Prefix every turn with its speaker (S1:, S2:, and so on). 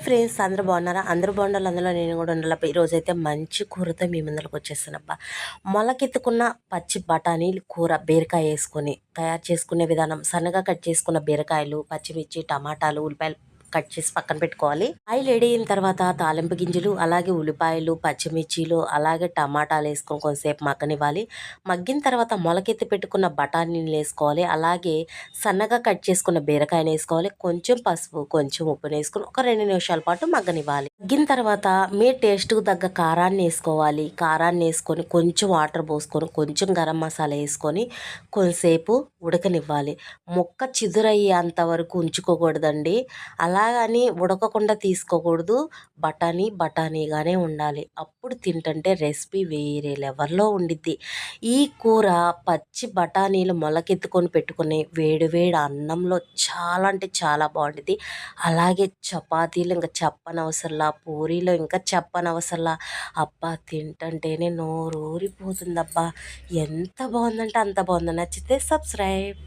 S1: Friends అందరూ బాగున్నారా? అందరూ బాగుండాలి అందులో నేను కూడా ఉండాలి ఈరోజు అయితే మంచి కూరతో మీ ముందరకు వచ్చేసానబ్బా మొలకెత్తుకున్న పచ్చి బఠానీలు కూర బీరకాయ వేసుకొని తయారు చేసుకునే విధానం సన్నగా కట్ చేసుకున్న బీరకాయలు పచ్చిమిర్చి టమాటాలు ఉల్లిపాయలు కట్ చేసి పక్కన పెట్టుకోవాలి. ఆయిల్ వేడి అయిన తర్వాత తాలింపు గింజలు అలాగే ఉల్లిపాయలు పచ్చిమిర్చిలు అలాగే టమాటాలు వేసుకొని కొంతసేపు మగ్గనివ్వాలి. మగ్గిన తర్వాత మొలకెత్తి పెట్టుకున్న బఠానీలు వేసుకోవాలి. అలాగే సన్నగా కట్ చేసుకున్న బీరకాయని వేసుకోవాలి. కొంచెం పసుపు కొంచెం ఉప్పుని వేసుకొని ఒక రెండు నిమిషాల పాటు మగ్గనివ్వాలి. మగ్గిన తర్వాత మీ టేస్ట్కు తగ్గ కారాన్ని వేసుకోవాలి. కారాన్ని వేసుకొని కొంచెం వాటర్ పోసుకొని కొంచెం గరం మసాలా వేసుకొని కొంతసేపు ఉడకనివ్వాలి. మొక్క చిదురయ్యేంత వరకు ఉంచుకోకూడదండి. అలా అలాగని ఉడకకుండా తీసుకోకూడదు. బఠానీ బఠానీగానే ఉండాలి. అప్పుడు తింటుంటే రెసిపీ వేరే లెవెల్లో ఉండిద్ది. ఈ కూర పచ్చి బఠానీలు మొలకెత్తుకొని పెట్టుకుని వేడివేడి అన్నంలో చాలా అంటే చాలా బాగుంటుంది అలాగే చపాతీలు ఇంకా చెప్పనవసరంలా పూరీలో ఇంకా చెప్పనవసరంలా. అబ్బా తింటుంటేనే నోరూరిపోతుందబ్బా. ఎంత బాగుందంటే అంత బాగుంది. నచ్చితే సబ్స్క్రైబ్.